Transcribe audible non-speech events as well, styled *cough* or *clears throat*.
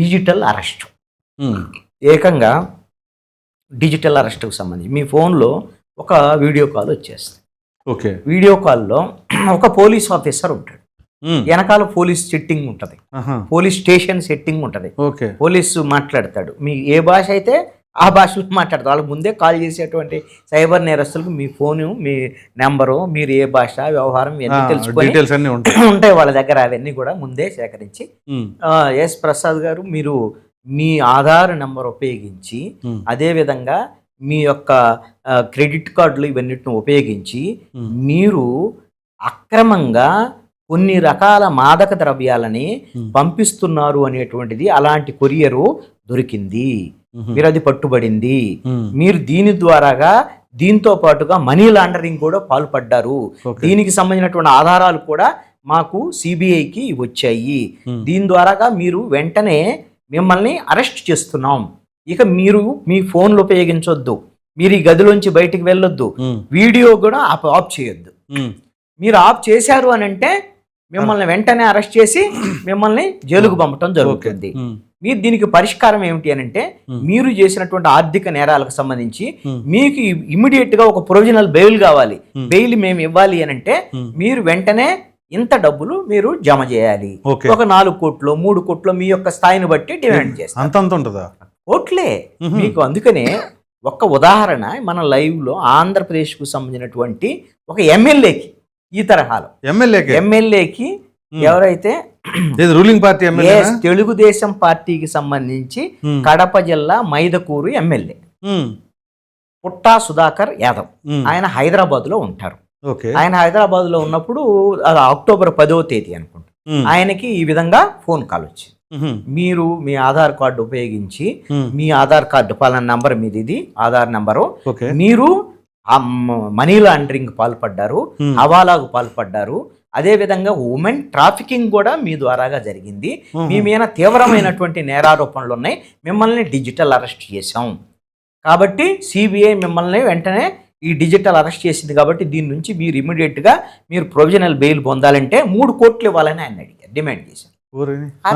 Digital arrest. ఏకంగా digital అరెస్ట్కి సంబంధించి మీ ఫోన్లో ఒక వీడియో కాల్ వచ్చేస్తుంది. ఓకే. వీడియో కాల్లో ఒక పోలీస్ ఆఫీసర్ ఉంటాడు. వెనకాల పోలీస్ సెట్టింగ్ ఉంటుంది. పోలీస్ స్టేషన్ సెట్టింగ్ ఉంటుంది. ఓకే. పోలీసు మాట్లాడతాడు. మీ ఏ భాష అయితే ఆ భాషలో మాట్లాడతాడు వాళ్ళకి ముందే కాల్ చేసేటువంటి సైబర్ నేరస్తులకు మీ ఫోను మీ నెంబరు మీరు ఏ భాష వ్యవహారం ఇవన్నీ తెలుసుకొని ఉంటాయి *clears throat* ఉంటాయి వాళ్ళ దగ్గర అవన్నీ కూడా ముందే సేకరించి. ఎస్ ప్రసాద్ గారు మీరు మీ ఆధార్ నెంబర్ ఉపయోగించి. అదేవిధంగా మీ యొక్క క్రెడిట్ కార్డులు ఇవన్నిటిని ఉపయోగించి. మీరు అక్రమంగా కొన్ని రకాల మాదక ద్రవ్యాలని. పంపిస్తున్నారు అనేటువంటిది అలాంటి కొరియరు దొరికింది. మీరు అది పట్టుబడింది. మీరు దీని ద్వారాగా దీంతో పాటుగా మనీ లాండరింగ్ కూడా పాల్పడ్డారు. దీనికి సంబంధించినటువంటి ఆధారాలు కూడా మాకు సిబిఐకి వచ్చాయి. దీని ద్వారాగా మీరు వెంటనే మిమ్మల్ని అరెస్ట్ చేస్తున్నాం ఇక మీరు మీ ఫోన్లు ఉపయోగించొద్దు మీరు ఈ గదిలోంచి బయటికి వెళ్ళొద్దు. వీడియో కూడా ఆఫ్ ఆఫ్ చేయొద్దు. మీరు ఆఫ్ చేశారు అని అంటే మిమ్మల్ని వెంటనే అరెస్ట్ చేసి మిమ్మల్ని జైలుకు పంపటం జరుగుతుంది. మీరు దీనికి పరిష్కారం ఏమిటి అని అంటే. మీరు చేసినటువంటి ఆర్థిక నేరాలకు సంబంధించి. మీకు ఇమ్మీడియట్గా ఒక ప్రొవిజనల్ బెయిల్ కావాలి. బెయిల్ మేము ఇవ్వాలి అని అంటే. మీరు వెంటనే ఇంత డబ్బులు మీరు జమ చేయాలి ఒక నాలుగు కోట్లు మూడు కోట్లు మీ యొక్క స్థాయిని బట్టి డిమాండ్ చేస్తారు అంత అంత ఉంటుందా కోట్లే. మీకు అందుకనే ఒక్క ఉదాహరణ మన లైవ్లో ఆంధ్రప్రదేశ్కు సంబంధించినటువంటి ఒక ఎమ్మెల్యేకి ఈ తరహాలో ఎమ్మెల్యేకే ఎమ్మెల్యేకి. ఎవరైతే ఇది రూలింగ్ పార్టీ తెలుగుదేశం పార్టీకి సంబంధించి కడప జిల్లా మైదకూరు ఎమ్మెల్యే పుట్టా సుధాకర్ యాదవ్. ఆయన హైదరాబాద్లో ఉంటారు. ఓకే ఆయన హైదరాబాద్లో ఉన్నప్పుడు అక్టోబర్ పదో తేదీ అనుకుంటా. ఆయనకి ఈ విధంగా ఫోన్ కాల్ వచ్చింది. మీరు మీ ఆధార్ కార్డు ఉపయోగించి. మీ ఆధార్ కార్డు పలానా నంబర్ మీది ఇది ఆధార్ నంబరు. ఓకే మీరు మనీ లాండరింగ్ పాల్పడ్డారు. హవాలాకు పాల్పడ్డారు. అదే విధంగా ఉమెన్ ట్రాఫికింగ్ కూడా మీ ద్వారాగా జరిగింది. మీ మీద తీవ్రమైనటువంటి నేరారోపణలు ఉన్నాయి మిమ్మల్ని డిజిటల్ అరెస్ట్ చేశాం కాబట్టి సిబిఐ మిమ్మల్ని వెంటనే ఈ డిజిటల్ అరెస్ట్ చేసింది కాబట్టి దీని నుంచి మీరు ఇమీడియట్గా మీరు ప్రొవిజనల్ బెయిల్ పొందాలంటే మూడు కోట్లు ఇవ్వాలని ఆయన అడిగారు డిమాండ్ చేశారు.